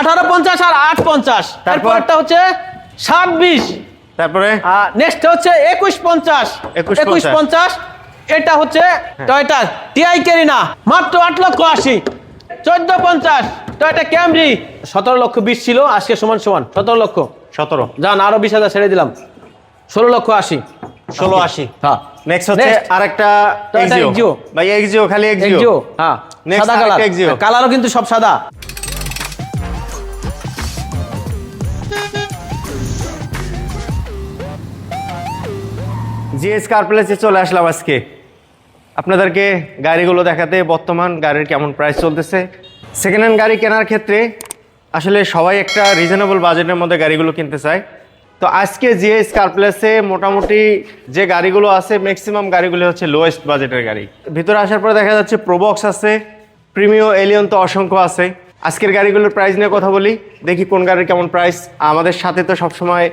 আঠারো পঞ্চাশ আর আট পঞ্চাশ তারপর? তারপরটা হচ্ছে সাত বিশ তারপরে নেক্সট হচ্ছে একুশ পঞ্চাশ। একুশ পঞ্চাশ। এটা হচ্ছে হ্যাঁ। টয়টা টিআই কেরিনা মাত্র আট লক্ষ আশি। চোদ্দ পঞ্চাশ টয়টা ক্যামরি। সতেরো লক্ষ বিশ ছিল আজকে সমান সমান সতেরো লক্ষ। সতেরো। যান আরও বিশ হাজার ছেড়ে দিলাম। ষোলো লক্ষ আশি। ষোলো আশি। হ্যাঁ। নেক্সট হচ্ছে আরেকটা এক্সিও। ভাই এক্সিও খালি এক্সিও হ্যাঁ। সাদা কালার Exio। কালারও কিন্তু সব সাদা। জিএস কার প্লেসে চলে আসলাম আজকে। আপনাদেরকে গাড়িগুলো দেখাতে বর্তমান গাড়ির কেমন প্রাইস চলতেছে। সেকেন্ড হ্যান্ড গাড়ি কেনার ক্ষেত্রে আসলে সবাই একটা রিজনেবল বাজেটের মধ্যে গাড়িগুলো কিনতে চায়। তো আজকে জিএস কার প্লেসে মোটামুটি যে গাড়িগুলো আছে ম্যাক্সিমাম গাড়িগুলো হচ্ছে লোয়েস্ট বাজেটের গাড়ি। ভিতরে আসার পরে দেখা যাচ্ছে প্রোবক্স আছে প্রিমিও এলিয়ন তো অসংখ্য আছে। আজকের গাড়িগুলোর প্রাইস নিয়ে কথা বলি, দেখি কোন গাড়ির কেমন প্রাইস আমাদের সাথে তো সবসময়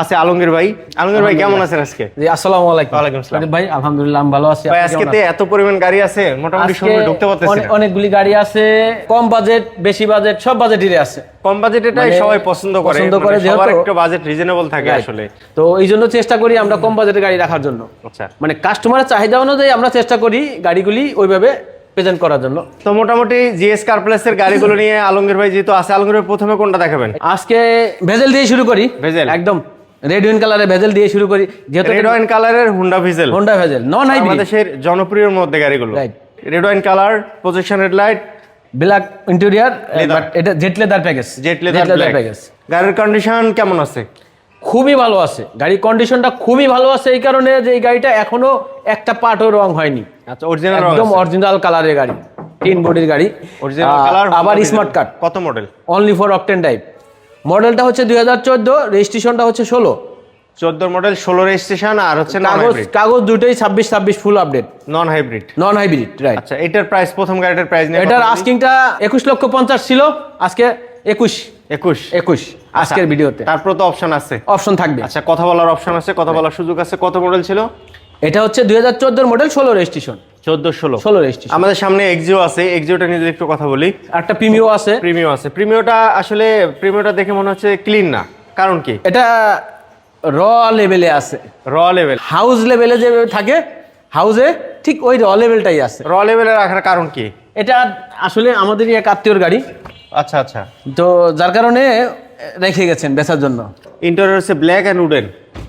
আছে আলমগীর ভাই। আলমগীর ভাই কেমন আছেন আজকে? জি আসসালামু আলাইকুম। ওয়ালাইকুম আসসালাম। ভাই আলহামদুলিল্লাহ আমি ভালো আছি। ভাই আজকে তো? এত পরিমাণ গাড়ি আছে মোটামুটি ঢুকতে পারতেছি অনেকগুলি গাড়ি আছে কম বাজেট বেশি বাজেট সব বাজেটেরই আছে। কম বাজেটেটাই মানে সবাই পছন্দ করে পছন্দ মানে করে সবার একটু বাজেট রিজনেবল থাকে আসলে। তো এই জন্য চেষ্টা করি আমরা কম বাজেটের গাড়ি রাখার জন্য। আচ্ছা। মানে কাস্টমারের চাহিদা অনুযায়ী আমরা চেষ্টা করি গাড়িগুলি ওইভাবে প্রেজেন্ট করার জন্য। তো মোটামুটি জিএস কার প্লেসের গাড়িগুলো নিয়ে আলমগীর ভাই যেহেতু আছে আলমগীর ভাই প্রথমে কোনটা দেখাবেন? আজকে ভেজেল দিয়ে শুরু করি। ভেজেল। একদম। রেড উইন কালারের ভেজেল দিয়ে শুরু করি। যেহেতু রেড ওয়াইন কালারের Honda Vezel Honda Vezel non hybrid বাংলাদেশের জনপ্রিয়র মধ্যে গাড়িগুলো। Right. Red wine colour projection headlight black interior Leather. এটা jet leather package jet leather package গাড়ির কন্ডিশন কেমন আছে? খুবই ভালো আছে। গাড়ির কন্ডিশনটা খুবই ভালো আছে এই কারণে যে এই গাড়িটা এখনও একটা পার্টও রং হয়নি। আচ্ছা অরিজিনাল একদম অরিজিনাল কালারের গাড়ি। তিন বডির গাড়ি। অরিজিনাল কালার আবার স্মার্ট কার্ড কত model only for octane type মডেলটা হচ্ছে দুই হাজার চোদ্দ রেজিস্ট্রেশনটা হচ্ছে ষোলো। 14 মডেল 16 রেজিস্ট্রেশন আর হচ্ছে কাগজ কাগজ দুটোই ছাব্বিশ ছাব্বিশ full update non hybrid non hybrid right আচ্ছা এটার প্রাইস প্রথম গাড়িটার প্রাইস নিয়ে এটার আস্কিংটা একুশ লক্ষ পঞ্চাশ ছিল আজকে একুশ। 21 একুশ আজকের ভিডিওতে। তারপর তো অপশন আছে। অপশন থাকবে। আচ্ছা কথা বলার অপশন আছে কথা বলার সুযোগ আছে। কত মডেল ছিল? এটা হচ্ছে দুই হাজার চোদ্দোর মডেল ষোলো রেজিস্ট্রেশন 14 16 ষোলো রেজিস্ট্রেশন। আমাদের সামনে এক্সিও আছে। এক্সিওটা নিয়ে যদি একটু কথা বলি। একটা প্রিমিও আছে। প্রিমিও আছে। প্রিমিওটা আসলে প্রিমিওটা দেখে মনে হচ্ছে ক্লিন না। কারণ কি? এটা র লেভেলে আছে। র লেভেল হাউস লেভেলে যে থাকে হাউসে ঠিক ওই র লেভেলটাই আছে। র লেভেলে রাখার কারণ কি? এটা আসলে আমাদেরই এক আত্মীয়র গাড়ি। আচ্ছা আচ্ছা। তো যার কারণে রেখে গেছেন বেচার জন্য। ইন্টেরিয়র হচ্ছে black and wooden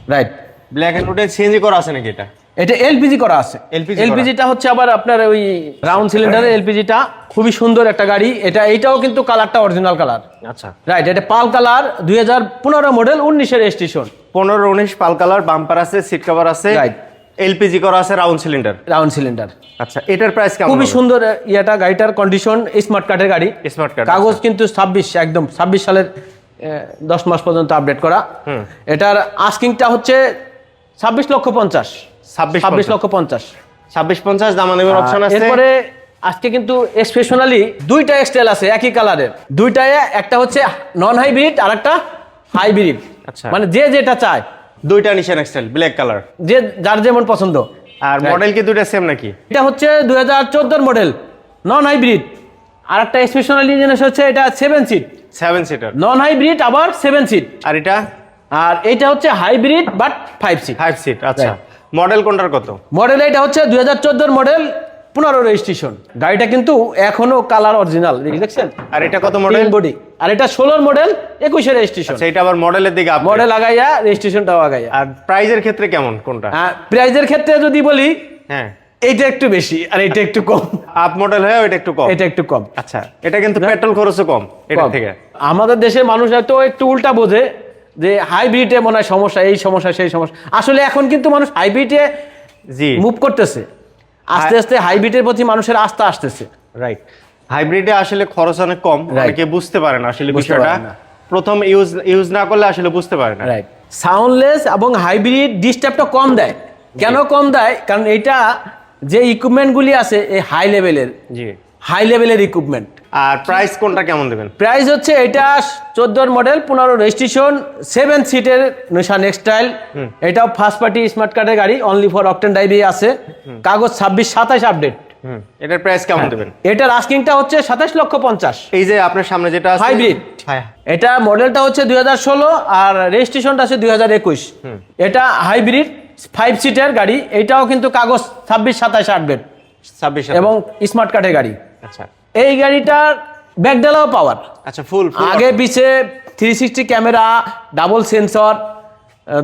right black and wooden CNG করা আছে নাকি এটা? এটা এলপিজি করা আছে। এলপিজিটা হচ্ছে আবার আপনার ওই রাউন্ড সিলিন্ডারের এলপিজিটা। খুবই সুন্দর একটা গাড়ি। এটা এইটাও কিন্তু কালারটা অরিজিনাল কালার আচ্ছা। রাইট এটা পাল কালার দুই হাজার পনেরো মডেল উনিশের রেজিস্ট্রেশন পনেরো উনিশ পাল কালার বাম্পার আছে সিট কভার আছে। Right. এলপিজি করা আছে রাউন্ড সিলিন্ডার রাউন্ড সিলিন্ডার আচ্ছা এটার প্রাইস কেমন খুবই সুন্দর ইয়েটা গাড়িটার কন্ডিশন স্মার্ট কার্ডের গাড়ি। স্মার্ট কার্ড কাগজ কিন্তু ছাব্বিশ একদম ছাব্বিশ সালের দশ মাস পর্যন্ত আপডেট করা। হুম। এটার আস্কিংটা হচ্ছে ছাব্বিশ লক্ষ পঞ্চাশ। 26 ছাব্বিশ লক্ষ পঞ্চাশ। ছাব্বিশ পঞ্চাশ দাম অপশন আছে। এরপরে আজকে কিন্তু স্পেশালি দুইটা এক্সটেল আছে একই কালারের দুইটায় একটা হচ্ছে নন হাইব্রিড আর একটা হাইব্রিড আচ্ছা। মানে যে যেটা চায়। দুইটা নিশান এক্সেল ব্ল্যাক কালার যে যার যেমন পছন্দ। আর মডেল কি দুইটা সেম নাকি? এটা হচ্ছে দুই হাজার চোদ্দোর মডেল নন হাইব্রিড আর একটা স্পেশালি জিনিস হচ্ছে এটা seven seat seven seater non hybrid আবার সেভেন সিট আর এটা? আর এইটা হচ্ছে hybrid but five seat five seat আচ্ছা. মডেল কোনটার কত? মডেল এটা হচ্ছে দুই হাজার চোদ্দোর মডেল পনেরো রেজিস্ট্রেশন। গাড়িটা কিন্তু এখনও কালার অরিজিনাল দেখছেন? আর এটা কত মডেল বডি আর এটা ষোলোর মডেল একুশের রেজিস্ট্রেশন। আচ্ছা এটা আবার মডেলের দিকে মডেল আগাইয়া রেজিস্ট্রেশনটাও আগাইয়া। আর প্রাইজের ক্ষেত্রে কেমন কোনটা? হ্যাঁ প্রাইজের ক্ষেত্রে যদি বলি হ্যাঁ। এইটা একটু বেশি আর এটা একটু কম। আপ মডেল হয়ে এটা একটু কম। এটা একটু কম। আচ্ছা এটা কিন্তু পেট্রোল খরচও কম এটা থেকে। আমাদের দেশের মানুষ হয়তো একটু উল্টা বোঝে যে হাইব্রিডে মনে হয় সমস্যা এই সমস্যা সেই সমস্যা। আসলে এখন কিন্তু মানুষ হাইব্রিডে জি। মুভ করতেছে। আস্তে আস্তে হাইব্রিডের প্রতি মানুষের আস্থা আসতেছে। রাইট হাইব্রিডে আসলে খরচ অনেক কম. অনেকে বুঝতে পারে না আসলে বিষয়টা। প্রথম ইউজ ইউজ না করলে আসলে বুঝতে পারে না। রাইট সাউন্ডলেস এবং হাইব্রিড ডিস্টার্বটা কম দেয়। কেন কম দেয়? কারণ এটা যে ইকুইপমেন্টগুলি আছে এই হাই লেভেলের জি। হাই লেভেলের ইকুইপমেন্ট আর প্রাইস কোনটা কেমন দেবেন? প্রাইস হচ্ছে এটা চোদ্দোর মডেল পনেরো রেজিস্ট্রেশন সেভেন সিটের নিশান এক্সটাইল এটাও ফার্স্ট পার্টি স্মার্ট কার্ডের গাড়ি অনলি ফর অকটেন ড্রাইভে আছে। কাগজ ছাব্বিশ সাতাশ আপডেট এটার প্রাইস কেমন দেবেন? এটার আস্কিংটা হচ্ছে সাতাশ লক্ষ পঞ্চাশ। এই যে আপনার সামনে যেটা Hybrid। হ্যাঁ। এটা মডেলটা হচ্ছে দুই হাজার ষোলো আর রেজিস্ট্রেশনটা আছে দুই হাজার একুশ। এটা হাইব্রিড ফাইভ সিটের গাড়ি এটাও কিন্তু কাগজ ছাব্বিশ সাতাশ আটবেন ছাব্বিশ এবং স্মার্ট কার্ডের গাড়ি। আচ্ছা। এই গাড়িটার ব্যাকডালাও পাওয়ার আচ্ছা ফুল আগে পিছে three sixty camera double sensor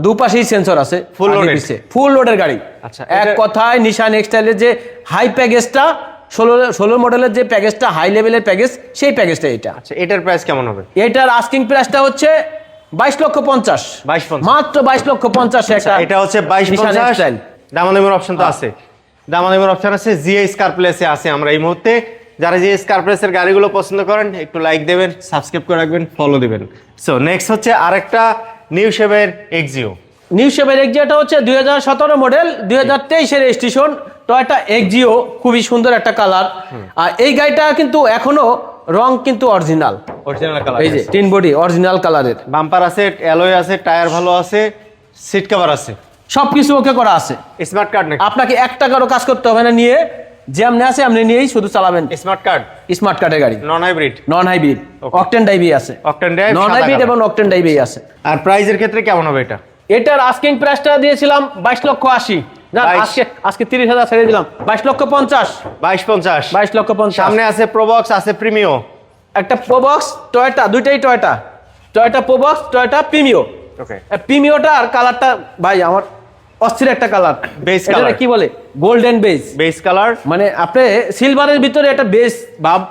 দুপাশেই sensor আছে Full loaded? ফুল লোডের গাড়ি। আচ্ছা, এক কথায় নিশান এক্সটাইলের যে হাই প্যাকেজটা ষোলো ষোলো মডেলের যে প্যাকেজটা হাই লেভেলের প্যাকেজ সেই প্যাকেজটা এটা। আচ্ছা এটার প্রাইস কেমন হবে? এটার আস্কিং প্রাইসটা হচ্ছে বাইশ লক্ষ পঞ্চাশ। 22 পঞ্চাশ। মাত্র বাইশ লক্ষ পঞ্চাশ একটা এটা হচ্ছে বাইশ পঞ্চাশ। দামাদামের অপশন তো আছে। দামাদামের অপশন আছে জিএ স্কার প্লেসে আছে আমরা এই মুহূর্তে। যারা যে স্কার প্লেসের গাড়িগুলো পছন্দ করেন একটু লাইক দেবেন সাবস্ক্রাইব করে রাখবেন ফলো দিবেন। সো নেক্সট হচ্ছে আরেকটা নিউ শেভের এক্সিও নিউ শেপের এক্সিওটা হচ্ছে দুই হাজার সতেরো মডেল দুই হাজার তেইশের রেজিস্ট্রেশন টয়টা এক্সিও খুবই সুন্দর একটা কালার আর এই গাড়িটা কিন্তু এখনও রং কিন্তু অরিজিনাল অরিজিনাল কালার এই যে টিন বডি অরিজিনাল কালারের বাম্পার আছে অ্যালয় আছে টায়ার ভালো আছে সিট কভার আছে। সবকিছু ওকে করা আছে। স্মার্ট কার্ড নাকি? আপনাকে এক টাকারও কাজ করতে হবে না নিয়ে যেমনি আছে আপনি নিয়েই শুধু চালাবেন। স্মার্ট কার্ড স্মার্ট কার্ডের গাড়ি। Non hybrid non hybrid octane ডাইভি আছে অকটেন ড্রাইভ নন হাইব্রিড এবং অকটেন ডাইভি আছে। আর প্রাইজের ক্ষেত্রে কেমন হবে এটা? এটার আস্কিং প্রাইসটা দিয়েছিলাম বাইশ লক্ষ আশি। জান, 22 আজকে আজকে তিরিশ হাজার ছেড়ে দিলাম। বাইশ লক্ষ পঞ্চাশ। বাইশ পঞ্চাশ। বাইশ লক্ষ পঞ্চাশ। সামনে আছে প্রবক্স আছে প্রিমিও একটা প্রোবক্স টয়টা দুইটাই Toyota Toyota Probox Toyota Premio okay প্রিমিওটা আর কালারটা ভাই আমার অস্থির একটা কালার এটা color। কি বলে? গোল্ডেন বেজ বেস কালার মানে আপনি সিলভারের ভিতরে একটা বেস ভাব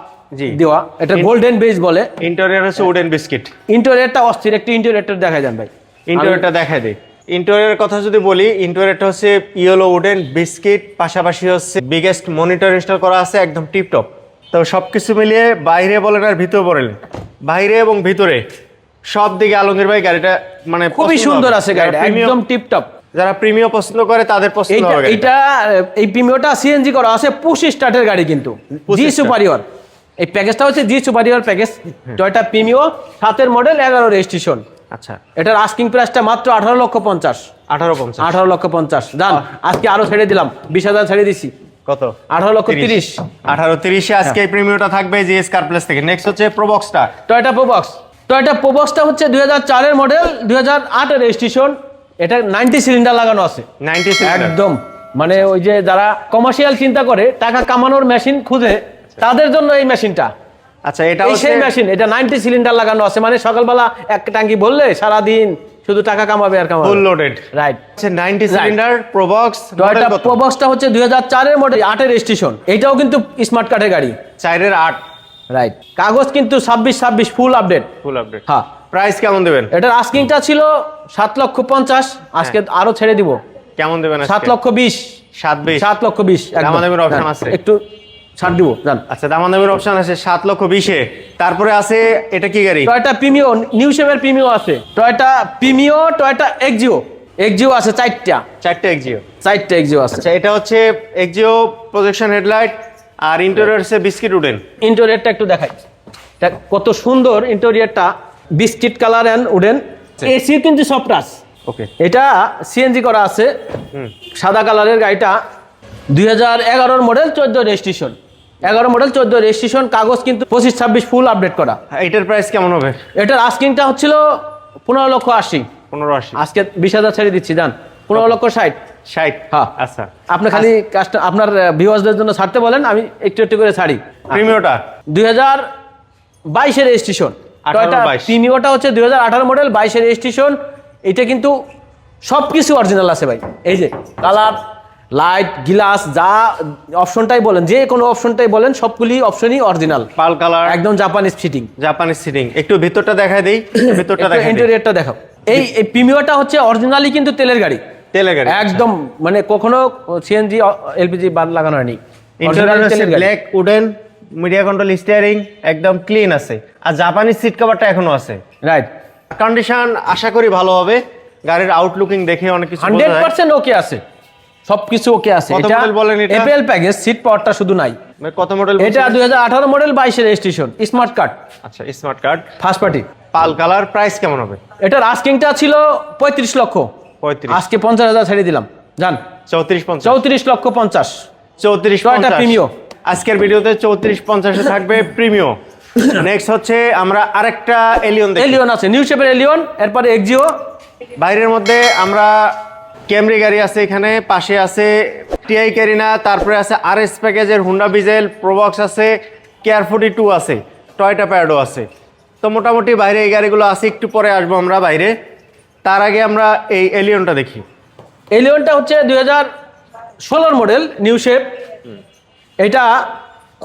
দেওয়া এটা গোল্ডেন বেজ বলে। ইন্টেরিয়র হচ্ছে উডেন বিস্কিট ইন্টেরিয়রটা অস্থির একটা ইন্টেরিয়রটা দেখা যান ভাই। ইন্টেরিয়রটা দেখায় দেয় ইন্টেরিয়রের কথা যদি বলি ইন্টেরিয়রটা হচ্ছে ইয়েলো উডেন বিস্কিট পাশাপাশি হচ্ছে বিগেস্ট মনিটর ইনস্টল করা আছে একদম টিপটপ তো সব কিছু মিলিয়ে বাইরে বলেন আর ভিতরে বলেন। বাইরে এবং ভিতরে সব দিকে আলমগীর ভাই গাড়িটা মানে খুবই সুন্দর আছে গাড়িটা একদম টিপটপ যারা প্রিমিয়াম পছন্দ করে তাদের পছন্দ হবে। এইটা এই প্রিমিওটা সিএনজি করা আছে পুশ স্টার্টের গাড়ি কিন্তু। জি সুপারিয়র এই প্যাকেজটা হচ্ছে জি সুপারিয়র প্যাকেজ। টয়টা প্রিমিও সাতের মডেল এগারো রেজিস্ট্রেশন আচ্ছা। এটার আস্কিং প্রাইসটা মাত্র আঠারো লক্ষ পঞ্চাশ। আঠারো পঞ্চাশ। আঠারো লক্ষ পঞ্চাশ। জান আজকে আরও ছেড়ে দিলাম। বিশ হাজার ছেড়ে দিছি। কত? আঠারো লক্ষ তিরিশ। আঠারো তিরিশে আজকে এই প্রিমিয়ামটা থাকবে জি স্কার প্লেস থেকে। নেক্সট হচ্ছে প্রবক্সটা টয়টা প্রোবক্স টয়টা প্রোবক্সটা হচ্ছে দুই হাজার চারের মডেল দুই হাজার আটের রেজিস্ট্রেশন এটা নাইনটি সিলিন্ডার লাগানো আছে। নাইনটি একদম। মানে ওই যে যারা কমার্শিয়াল চিন্তা করে টাকা কামানোর মেশিন খুঁজে তাদের জন্য এই মেশিনটা আচ্ছা এটা সেই মেশিন এটা নাইনটি সিলিন্ডার লাগানো আছে। মানে সকালবেলা এক ট্যাঙ্কি বললে সারাদিন শুধু টাকা কামাবে আর কামাবে ফুল লোডেড রাইট হচ্ছে 90 সিলিন্ডার প্রবক্স টয়টা প্রবক্সটা হচ্ছে দুই হাজার চারের মডেল আটের রেজিস্ট্রেশন এটাও কিন্তু স্মার্ট কার্ডের গাড়ি। চারের আট। রাইট কাগজ কিন্তু ছাব্বিশ ছাব্বিশ ফুল আপডেট ফুল আপডেট হ্যাঁ। প্রাইস কেমন দেবেন? এটার আস্কিংটা ছিল সাত লক্ষ পঞ্চাশ আজকে আরও ছেড়ে দিব। কেমন দেবেন সাত লক্ষ বিশ। সাত বিশ? সাত লক্ষ বিশ। দামাদামির হ্যাঁ, আছে? একটু ছাড় দিব জান আচ্ছা দামাদামির অপশন আছে সাত লক্ষ বিশে। তারপরে আছে এটা কি গাড়ি? টয়টা প্রিমিও নিউ শেপের প্রিমিও আছে। Toyota Premio Toyota Axio Axio আছে চারটা। চারটে এক্সিও চারটা এক্সিও আছে। আচ্ছা এটা হচ্ছে এক্সিও প্রজেকশন হেডলাইট আর ইন্টেরিয়র বিস্কিট উডেন ইন্টেরিয়রটা একটু দেখাই। কত সুন্দর ইন্টেরিয়রটা biscuit colour and wooden AC কিন্তু সব টাচ ওকে। এটা সিএনজি করা আছে। সাদা কালারের গাড়িটা। দুই হাজার এগারোর মডেল চোদ্দ রেজিস্ট্রেশন এগারো মডেল চোদ্দ রেজিস্ট্রেশন কাগজ কিন্তু পঁচিশ ছাব্বিশ ফুল আপডেট করা। এটার প্রাইস কেমন হবে? এটার আস্কিংটা হচ্ছিল পনেরো লক্ষ আশি। পনেরো আশি। আজকে বিশ হাজার ছেড়ে দিচ্ছি জান পনেরো লক্ষ ষাট। ষাট। হ্যাঁ। আচ্ছা। আপনি খালি কাস্ট আপনার ভিউয়ার্সদের জন্য ছাড়তে বলেন আমি একটু একটু করে ছাড়ি। প্রিমিওটা দুই হাজার বাইশের রেজিস্ট্রেশন 18 22 প্রিমিওটা হচ্ছে দুই হাজার আঠারো মডেল বাইশের রেজিস্ট্রেশন এটা কিন্তু সব কিছু অরিজিনাল আছে ভাই। এই যে কালার লাইট গ্লাস যা অপশনটাই বলেন যে কোনো অপশনটাই বলেন সবগুলি অপশনই অরিজিনাল পাল কালার একদম জাপানিজ ফিটিং জাপানিজ সিটিং একটু ভিতরটা দেখাই দেই ভিতরটা দেখাই ইন্টেরিয়রটা দেখাও। এই এই প্রিমিওটা হচ্ছে অরিজিনালি কিন্তু তেলের গাড়ি। তেলে গাড়ি একদম মানে কখনো সিএনজি এলপিজি বাদ লাগানো হয়নি। তেলের। Black wooden media control steering একদম ক্লিন আছে। আর জাপানিজ সিট কভারটা এখনও আছে। রাইট কন্ডিশন আশা করি ভালো হবে। গাড়ির আউটলুকিং দেখে অনেক কিছু বোঝা হান্ড্রেড যায়। পার্সেন্ট ওকে আছে। সবকিছু ওকে আছে। এটা বলেন এটা? এপিএল প্যাকেজ সিট পাওয়ারটা শুধু নাই। মানে কত মডেল এটা দুই হাজার আঠারো মডেল বাইশের রেজিস্ট্রেশন স্মার্ট কার্ড আচ্ছা smart card first party pearl colour price কেমন হবে? এটার আস্কিংটা ছিল পঁয়ত্রিশ লক্ষ। পঁয়ত্রিশ। আজকে পঞ্চাশ হাজার ছেড়ে দিলাম। জান। চৌত্রিশ পঞ্চাশ। চৌত্রিশ লক্ষ পঞ্চাশ। চৌত্রিশ টয়টা প্রিমিও আজকের ভিডিওতে চৌত্রিশ পঞ্চাশে থাকবে প্রিমিও। নেক্সট হচ্ছে আমরা আরেকটা এলিয়ন এলিয়ন আছে নিউ শেপের এলিয়ন এরপরে এক্সিও বাইরের মধ্যে আমরা ক্যামরি গাড়ি আছে এখানে পাশে আছে টিআই ক্যারিনা তারপরে আছে আর এস প্যাকেজের হুন্ডা বিজেল প্রোবক্স আছে কেয়ার ফোর্টি টু আছে টয়টা প্যাডো আছে। তো মোটামুটি বাইরে এই গাড়িগুলো আছে একটু পরে আসব আমরা বাইরে। তার আগে আমরা এই এলিয়নটা দেখি। এলিয়নটা হচ্ছে দুই হাজার ষোলোর মডেল নিউ শেপ এটা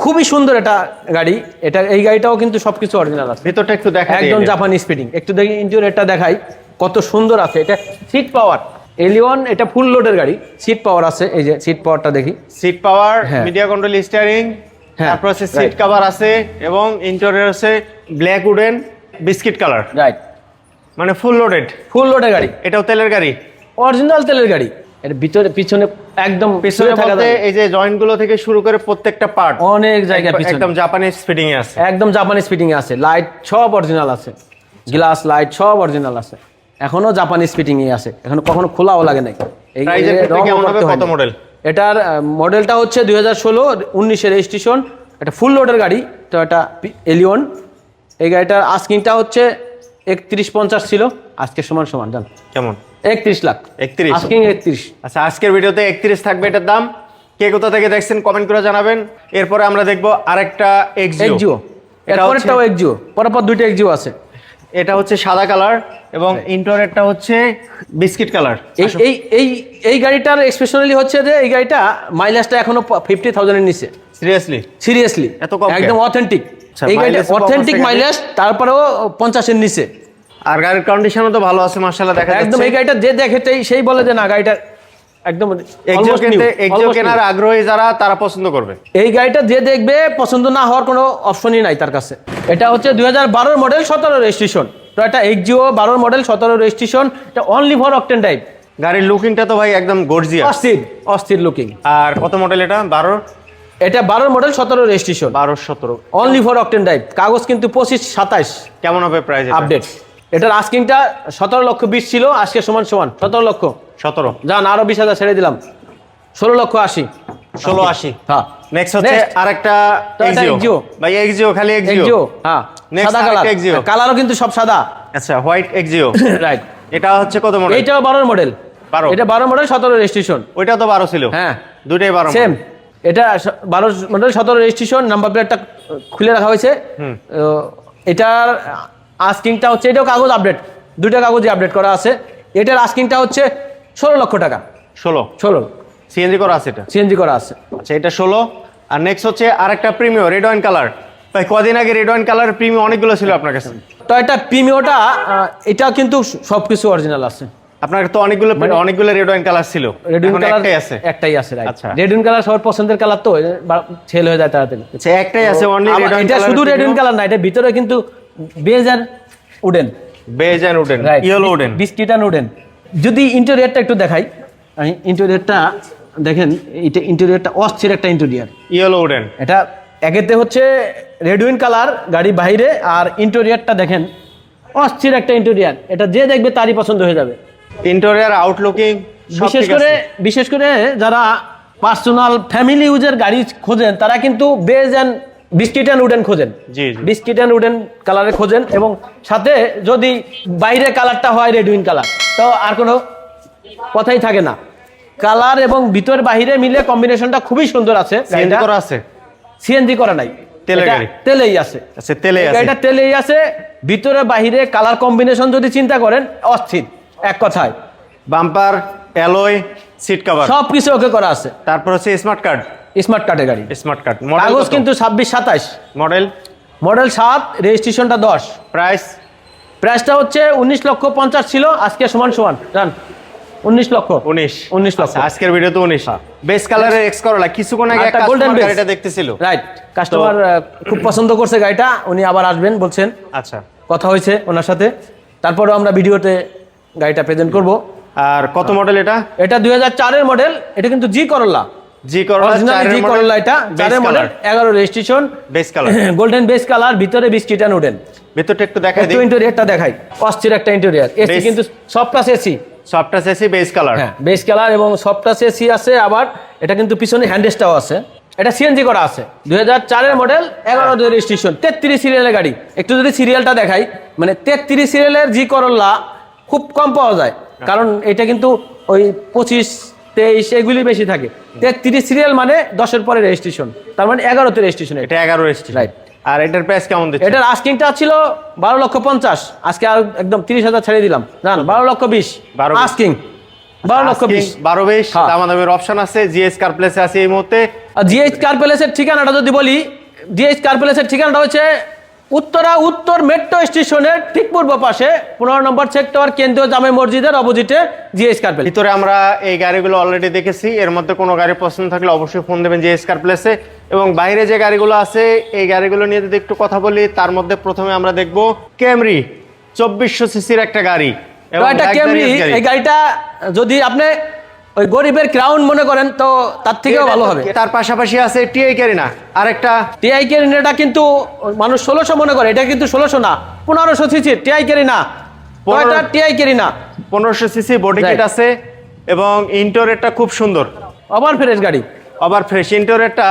খুবই সুন্দর এটা গাড়ি। এটা এই গাড়িটাও কিন্তু সবকিছু অরিজিনাল আছে। ভিতরটা একটু দেখা একদম জাপানি স্পিডিং একটু দেখি ইন্টেরিয়রটা দেখাই কত সুন্দর আছে। এটা সিট পাওয়ার এলিয়ন এটা ফুল লোডের গাড়ি। সিট পাওয়ার আছে এই যে সিট পাওয়ারটা দেখি। সিট পাওয়ার হ্যাঁ। মিডিয়া কন্ট্রোল স্টিয়ারিং তারপর আছে সিট. কভার আছে এবং ইন্টেরিয়র আছে black wooden biscuit colour right মানে ফুল লোডেড ফুল লোডের গাড়ি। এটাও তেলের গাড়ি। অরিজিনাল তেলের গাড়ি। এর ভিতরে পিছনে একদম পিছনে থাকা এই যে জয়েন্টগুলো থেকে শুরু করে প্রত্যেকটা পার্ট অনেক জায়গা পিছনে। একদম জাপানিজ ফিটিং এ আছে। একদম জাপানি স্পিডিং আছে। লাইট সব অরিজিনাল আছে। গ্লাস লাইট সব অরিজিনাল আছে। এখনও জাপানি স্পিডিং এ আছে। এখনও কখনো খোলাও লাগে নাই। এই- কত model? এটার মডেলটা হচ্ছে দুই হাজার ষোলো উনিশের রেজিস্ট্রেশন এটা ফুল লোডের গাড়ি। তো এটা এলিয়ন এই গাড়িটার আস্কিংটা হচ্ছে একত্রিশ পঞ্চাশ ছিল। আজকে সমান সমান জান। কেমন? একত্রিশ লাখ। 31? আস্কিং একত্রিশ। আচ্ছা আজকের ভিডিওতে একত্রিশ থাকবে এটার দাম। কে কোথা থেকে দেখছেন কমেন্ট করে জানাবেন। এরপরে আমরা দেখব আরেকটা এক্সিও এরপরেরটাও এক্সিও পরপর দুইটা এক্সিও আছে। এটা হচ্ছে সাদা কালার এবং ইন্টারেটটা হচ্ছে বিস্কিট কালার। এই এই এই এই গাড়িটার স্পেশালি হচ্ছে যে এই গাড়িটা মাইলেজটা এখনও ফিফটি থাউজেন্ডের নিচে। সিরিয়াসলি সিরিয়াসলি এত কম একদম অথেন্টিক আচ্ছা, এই গাড়িটা অথেন্টিক মাইলেজ তারপরেও পঞ্চাশের নিচে। আর গাড়ির কন্ডিশনও তো ভালো আছে মার্শাল্লাহ দেখা যাচ্ছে। একদম এই গাড়িটা যে দেখেতেই সেই বলে যে না গাড়িটা একদম new, কেনার আগ্রহী যারা তারা পছন্দ করবে। এই গাড়িটা যে দেখবে পছন্দ না হওয়ার কোনো অপশনই নাই তার কাছে। এটা হচ্ছে দুই হাজার মডেল সতেরো রেজিস্ট্রেশন তো এটা এক্সিও বারোর মডেল সতেরো রেজিস্ট্রেশন এটা অনলি ফর অকটেন টাইপ গাড়ির লুকিংটা তো ভাই একদম গর্জিয়াস অস্থির অস্থির লুকিং আর কত মডেল এটা? বারো এটা বারোর মডেল সতেরো রেজিস্ট্রেশন বারো সতেরো। অনলি ফর অকটেন টাইপ কাগজ কিন্তু পঁচিশ সাতাশ। কেমন হবে প্রাইস আপডেট এটার আস্কিংটা সতেরো লক্ষ বিশ ছিল আজকে সমান সমান সতেরো লক্ষ। সতেরো। যান আরও বিশ হাজার ছেড়ে দিলাম। ষোলো লক্ষ আশি। ষোলো আশি। হ্যাঁ। নেক্সট হচ্ছে Next. আরেকটা এক্সিও ভাই এক্সিও খালি এক্সিও এক্সিও হ্যাঁ। সাদা কালার Exio। কালারও কিন্তু সব সাদা। আচ্ছা হোয়াইট এক্সিও রাইট এটা হচ্ছে কত মডেল মডেল 12 এটা বারো মডেল সতেরো রেজিস্ট্রেশন ওইটা তো বারো ছিল। হ্যাঁ। সেম এটা স- বারো মডেল সতেরো রেজিস্ট্রেশন নাম্বার প্লেটটা খুলে রাখা হয়েছে। তো এটার আস্কিংটা হচ্ছে এটাও কাগজ আপডেট দুইটা কাগজে আপডেট করা আছে। এটার আস্কিংটা হচ্ছে ষোলো লক্ষ টাকা। ষোলো? ষোলো। সিএনজি করা আছে এটা? সিএনজি করা আছে। আচ্ছা এটা ষোলো। আর নেক্সট হচ্ছে আরেকটা প্রিমিও রেড ওয়াইন কালার ভাই কদিন আগে রেড ওয়াইন কালার প্রিমিও অনেকগুলো ছিল আপনার কাছে? তো এটা প্রিমিওটা এটা কিন্তু সব কিছু অরিজিনাল আছে। আপনার তো অনেকগুলো অনেকগুলো রেড ওয়াইন কালার ছিল। রেডিউন এখন কালার একটাই আছে। একটাই আছে আচ্ছা। রেডিউন কালার সবার পছন্দের কালার তো সেল হয়ে যায় তাড়াতাড়ি। আচ্ছা একটাই আছে অনলি রেড ওয়াইন এটা কালার শুধু রেডিউন কালার না এটা ভিতরে কিন্তু beige R wooden. Beige and wooden yellow wooden. Biscuit R wooden. যদি ইন্টেরিয়রটা একটু দেখাই আমি ইন্টেরিয়রটা দেখেন এটা ইন্টেরিয়রটা অস্থির একটা ইন্টেরিয়র। Yellow wooden. এটা একেতে হচ্ছে রেডউইন কালার গাড়ি বাইরে আর ইন্টেরিয়রটা দেখেন অস্থির একটা ইন্টেরিয়র। এটা যে দেখবে তারই পছন্দ হয়ে যাবে। ইন্টেরিয়র আউটলুকিং বিশেষ করে বিশেষ করে যারা পার্সোনাল ফ্যামিলি ইউজের গাড়ি খোঁজেন তারা কিন্তু beige and biscuit and wooden খোঁজেন। বিস্কিট অ্যান্ড উডেন কালারে খোঁজেন এবং সাথে যদি বাইরে কালারটা হয় রেড উইন কালার তো আর কোনো কথাই থাকে না। কালার এবং ভিতর বাহিরে মিলে কম্বিনেশনটা খুবই সুন্দর আছে। সিএনজি করা আছে? সিএনজি করা নাই। তেলেই আছে। আচ্ছা এটা তেলেই আছে। ভিতরে বাহিরে কালার কম্বিনেশন যদি চিন্তা করেন অস্থির এক কথায়। বাম্পার অ্যালয় সিট কভার সব কিছু ওকে করা আছে। তারপর হচ্ছে স্মার্ট কার্ড স্মার্ট কার্ডের গাড়ি। স্মার্ট কার্ড কাগজ কিন্তু ছাব্বিশ সাতাশ। মডেল মডেল সাত রেজিস্ট্রেশনটা দশ। প্রাইস প্রাইসটা হচ্ছে উনিশ লক্ষ পঞ্চাশ ছিল আজকে সমান সমান। জান উনিশ লক্ষ। উনিশ। উনিশ লক্ষ। আচ্ছা, আজকের ভিডিও তো উনিশ। বেস কালারের এক্স করলা কিছুক্ষণ আগে একটা গোল্ডেন। গাড়িটা দেখতেছিল। রাইট কাস্টমার খুব পছন্দ করছে গাড়িটা উনি আবার আসবেন বলছেন। আচ্ছা। কথা হয়েছে ওনার সাথে। তারপরেও আমরা ভিডিওতে গাড়িটা প্রেজেন্ট করব। আর কত মডেল এটা? এটা দুই হাজার চারের মডেল এটা কিন্তু জি করল্লা জি করলা জি করল্লা এটা চারের মডেল এগারো registration base colour golden base colour ভিতরে বিস্কিট অ্যান্ড উডেন ভিতরটা একটু দেখাই দিই। ইন্টেরিয়রটা দেখাই। অস্থির একটা ইন্টেরিয়র এসি কিন্তু সফটাস এসি সফটটা এসি বেস কালার হ্যাঁ বেস কালার এবং সফটাস এসি আছে আবার এটা কিন্তু পিছনে হ্যান্ডেসটাও আছে। এটা সিএনজি করা আছে। দুই হাজার চারের মডেল এগারো রেজিস্ট্রেশন তেত্রিশ সিরিয়ালের গাড়ি। একটু যদি সিরিয়ালটা দেখাই মানে তেত্রিশ সিরিয়ালের জি করল্লা খুব কম পাওয়া যায়। কারণ এটা কিন্তু ওই পঁচিশ তেইশ এগুলি বেশি থাকে। তেত্রিশ সিরিয়াল মানে দশের পরে রেজিস্ট্রেশন তার মানে এগারোতে রেজিস্ট্রেশন এটা। এগারো রেজিস্ট্রেশন. আর এটার প্রাইস কেমন দিচ্ছে? এটার আস্কিংটা ছিল বারো লক্ষ পঞ্চাশ। আজকে আর একদম তিরিশ হাজার ছেড়ে দিলাম। জান বারো লক্ষ বিশ। বারো আস্কিং বারো লক্ষ বিশ। বারো বিশ। হ্যাঁ। দামাদামের অপশন আছে জিএস কার প্লেসে আছে এই মুহূর্তে। জিএইচ কার প্যালেসের ঠিকানাটা যদি বলি জিএইচ কার প্যালেসের ঠিকানাটা হচ্ছে উত্তরা উত্তর মেট্রো স্টেশনের ঠিক পূর্ব পাশে পনেরো নম্বর সেক্টর কেন্দ্রীয় জামে মসজিদের অপোজিটে জিএইচ কার প্যালেস ভিতরে আমরা এই গাড়িগুলো অলরেডি দেখেছি এর মধ্যে কোনো গাড়ি পছন্দ থাকলে অবশ্যই ফোন দেবেন জিএস কার প্লেসে এবং বাইরে যে গাড়িগুলো আছে এই গাড়িগুলো নিয়ে যদি একটু কথা বলি তার মধ্যে প্রথমে আমরা দেখব ক্যামরি চব্বিশশো সিসির একটা গাড়ি। একটা ক্যামরি। এই গাড়িটা যদি আপনি ওই গরিবের ক্রাউন মনে করেন তো তার থেকেও ভালো হবে। তার পাশাপাশি আছে টিআই ক্যারিনা আরেকটা টিআই কেরিন এটা কিন্তু মানুষ ষোলোশো মনে করে এটা কিন্তু ষোলোশো না পনেরোশো সিসি টিআই কেরিনা পনেরো- টিআই কেরিনা পনেরোশো সিসি বডি কিট আছে এবং ইন্টোরেটটা খুব সুন্দর। আবার ফ্রেশ গাড়ি। আবার ফ্রেশ ইন্টোরেটটা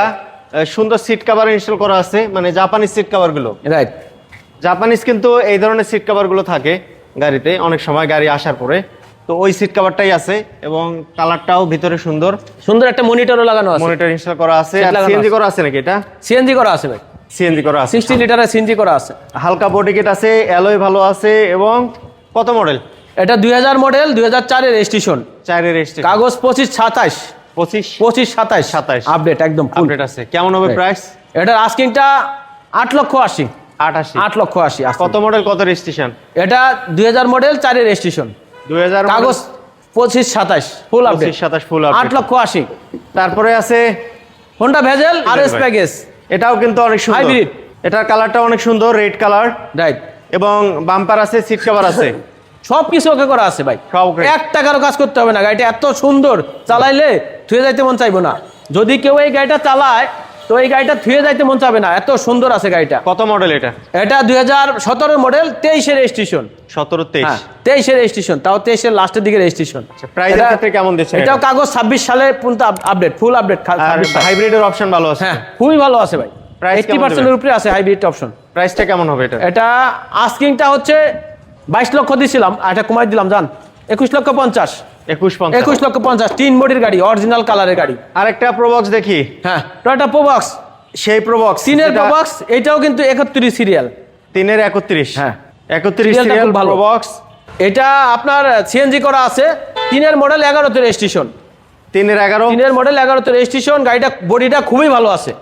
সুন্দর সিট কভার ইনস্টল করা আছে মানে জাপানিজ সিট কভারগুলো রাইট জাপানিজ কিন্তু এই ধরনের সিট কভারগুলো থাকে গাড়িতে অনেক সময় গাড়ি আসার পরে। তো ওই সিট কভারটাই আছে এবং কালারটাও ভিতরে সুন্দর। সুন্দর একটা মনিটরও লাগানো আছে। মনিটর ইনস্টল করা আছে। সিএনজি করা আছে নাকি এটা? সিএনজি করা আছে ভাই। সিএনজি করা আছে। সিক্সটি লিটারের সিএনজি করা আছে। হালকা বডি কিট আছে অ্যালয় ভালো আছে এবং কত মডেল এটা দুই হাজার মডেল দুই হাজার চারের রেজিস্ট্রেশন চারের রেজিস্ট্রেশন কাগজ পঁচিশ সাতাশ পঁচিশ? পঁচিশ সাতাশ 27 আপডেট একদম ফুল আপডেট আছে। কেমন হবে প্রাইস এটার আস্কিংটা আট লক্ষ আশি। আটাশি আট লক্ষ আশি asking। কত মডেল কত রেজিস্ট্রেশন এটা দুই হাজার মডেল চারের রেজিস্ট্রেশন দুই হাজার কাগজ পঁচিশ সাতাশ ফুল আপডেট সাতাশ ফুল আট লক্ষ আশি। তারপরে আছে Honda Vezel R S package এটাও কিন্তু অনেক সুন্দর। এটার কালারটা অনেক সুন্দর রেড কালার রাইট এবং বাম্পার আছে সিট কভার আছে। সব কিছু ওকে করা আছে ভাই। এক টাকারও কাজ করতে হবে না। গাড়িটা এত সুন্দর। চালাইলে থুয়ে যাইতে মন চাইব না। যদি কেউ এই গাড়িটা চালায় তো এই গাড়িটা থুয়ে যাইতে মন চাবে না। এত সুন্দর আছে গাড়িটা। কত মডেল এটা? এটা দুই হাজার সতেরো মডেল তেইশের রেজিস্ট্রেশন সতেরো তেইশ। তেইশের রেজিস্ট্রেশন তাও তেইশের লাস্টের দিকে রেজিস্ট্রেশন প্রাইসের ক্ষেত্রে কেমন দিচ্ছেন এটাও কাগজ ছাব্বিশ সালে পর্যন্ত আপডেট ফুল আপডেট হাইব্রিডের অপশন ভালো আছে? হ্যাঁ খুবই ভালো আছে ভাই। পার্সেন্টের উপরে আছে হাইব্রিড অপশন প্রাইসটা কেমন হবে এটা? এটা আস্কিংটা হচ্ছে বাইশ লক্ষ দিছিলাম আর এটা কমাই দিলাম জান। একুশ লক্ষ পঞ্চাশ। একুশ পঞ্চাশ। একুশ লক্ষ পঞ্চাশ তিন বডির গাড়ি অরিজিনাল কালারের গাড়ি। আরেকটা প্রবক্স দেখি। হ্যাঁ টয়টা প্রোবক্স সেই প্রবক্স তিনের প্রোবক্স এটাও কিন্তু একত্রিশ সিরিয়াল তিনের একত্রিশ। হ্যাঁ। একত্রিশ Serial টা সিরিয়াল খুব ভালো। প্রবক্স এটা আপনার সিএনজি করা আছে। তিনের মডেল এগারোতে রেজিস্ট্রেশন তিনের এগারো? তিনের মডেল এগারোতে রেজিস্ট্রেশন গাড়িটা বডিটা খুবই ভালো আছে।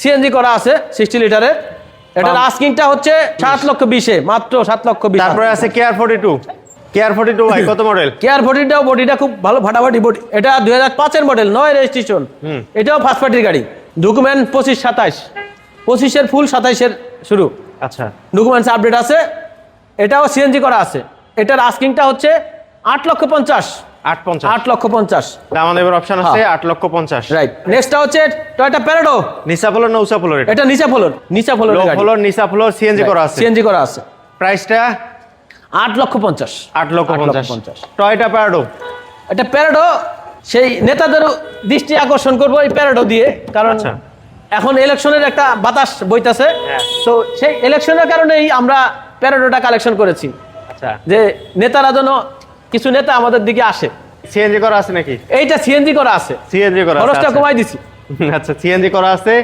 সিএনজি করা আছে সিক্সটি লিটারের এটার। আস্কিংটা হচ্ছে সাত লক্ষ বিশে মাত্র সাত লক্ষ বিশ। তারপরে আছে care forty two care forty two ভাই কত মডেল কেয়ার বডিটাও বডিটা খুব ভালো ফাটাফাটি বডি। এটা দুই হাজার পাঁচের মডেল নয় রেজিস্ট্রেশন। এটাও ফার্স্ট পার্টির গাড়ি। ডকুমেন্ট পঁচিশ সাতাশ পঁচিশের ফুল সাতাইশের শুরু। আচ্ছা। ডকুমেন্টস আপডেট আছে। এটাও সিএনজি করা আছে। এটার আস্কিংটা হচ্ছে আট লক্ষ পঞ্চাশ। আট পঞ্চাশ। আট লক্ষ পঞ্চাশ। আমাদের অপশন আছে হ্যাঁ। আট লক্ষ পঞ্চাশ। রাইট নেক্সটটা হচ্ছে টয়টা প্যারাডো নিসা ফ্লোর না উষা ফ্লোর এটা। নিচা ফ্লোর। নিচা ফ্লোর ফ্লোর নিসা ফ্লোর সিএনজি করা আছে। সিএনজি করা আছে। প্রাইসটা আট লক্ষ পঞ্চাশ। আট লক্ষ পঞ্চাশ। পঞ্চাশ। টয়টা প্যারাডো এটা প্যারাডো সেই নেতাদেরও দৃষ্টি আকর্ষণ করব এই প্যারাডো দিয়ে। কারণ আচ্ছা। এখন ইলেকশনের একটা বাতাস বইতাছে। হ্যাঁ। তো সেই ইলেকশনের কারণেই আমরা প্যারাডোটা কালেকশন করেছি। যে নেতারা যেন কিছু নেতা আমাদের দিকে আসে। সিএনজি করা আছে নাকি? এইটা সিএনজি করা আছে। সিএনজি করা আছে খরচটা আচ্ছা। কমাই দিছি। আচ্ছা সিএনজি করা আছে।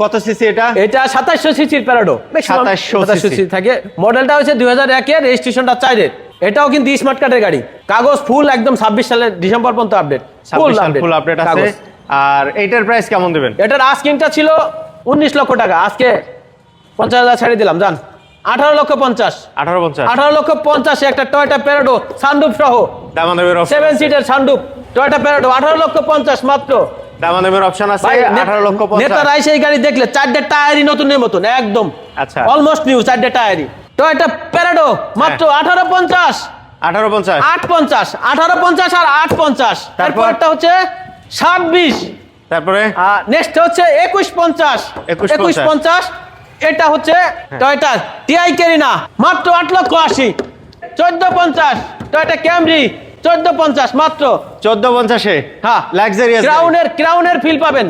কত সিসি এটা? এটা সাতাশশো সিসির প্যারাডো। 2700 সিসি থাকে। মডেলটা হচ্ছে দুই হাজার একের রেজিস্ট্রেশনটা চাইরের এটাও কিন্তু স্মার্ট কার্ডের গাড়ি। কাগজ ফুল একদম ছাব্বিশ সালের ডিসেম্বর পর্যন্ত আপডেট সাল ফুল আপডেট আছে। আর এইটার প্রাইস কেমন দেবেন? এটার আস্কিংটা ছিল উনিশ লক্ষ টাকা। আজকে পঞ্চাশ হাজার ছেড়ে দিলাম জান। আঠারো লক্ষ পঞ্চাশ। আঠারো পঞ্চাশ। আঠারো লক্ষ পঞ্চাশে একটা টয়টা প্যারাডো সানডুপ সহ। সেভেন সিটের সানডুপ টয়টা প্যারাডো আঠারো লক্ষ পঞ্চাশ মাত্র। দামাদামের অপশন আছে নেতারাই গাড়ি দেখলে চারটে টায়ারই নতুনের মতন একদম। আচ্ছা। অলমোস্ট নিউ চারটে টায়ারই। টয়টা প্যারাডো মাত্র হ্যাঁ। আঠারো পঞ্চাশ। আঠারো পঞ্চাশ। আট পঞ্চাশ আঠারো পঞ্চাশ আর আট পঞ্চাশ। তারপর? তারপরটা হচ্ছে তারপরে? নেক্সট হচ্ছে একুশ পঞ্চাশ। 21 একুশ পঞ্চাশ এটা হচ্ছে। টয়টা টিআই কেরিনা মাত্র আট লক্ষ আশি। চোদ্দ পঞ্চাশ। টয়টা ক্যামরি চোদ্দ পঞ্চাশ মাত্র। চোদ্দ পঞ্চাশে? হ্যাঁ। লাক্সারিয়াস ক্রাউনের ক্রাউনের ফিল পাবেন।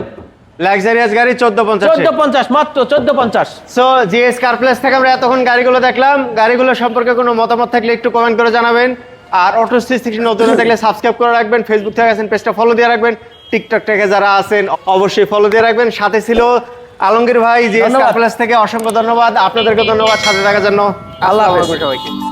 লাক্সারিয়াস গাড়ি চোদ্দ পঞ্চাশ। চোদ্দ পঞ্চাশ মাত্র চোদ্দ পঞ্চাশ। সো জিএস কার প্লেস থেকে আমরা এতক্ষণ গাড়িগুলো দেখলাম। গাড়িগুলো সম্পর্কে কোনো মতামত থাকলে একটু কমেন্ট করে জানাবেন। আর অটো সিক্সটি নতুন থাকলে সাবস্ক্রাইব করে রাখবেন। ফেসবুক থেকে আছেন পেজটা ফলো দিয়ে রাখবেন। টিকটক থেকে যারা আছেন অবশ্যই ফলো দিয়ে রাখবেন। সাথে ছিল আলমগীর ভাই জিএস কার থেকে অসংখ্য ধন্যবাদ। আপনাদেরকে ধন্যবাদ। সাথে থাকার জন্য। আল্লাহ হাফেজ। সবাইকে।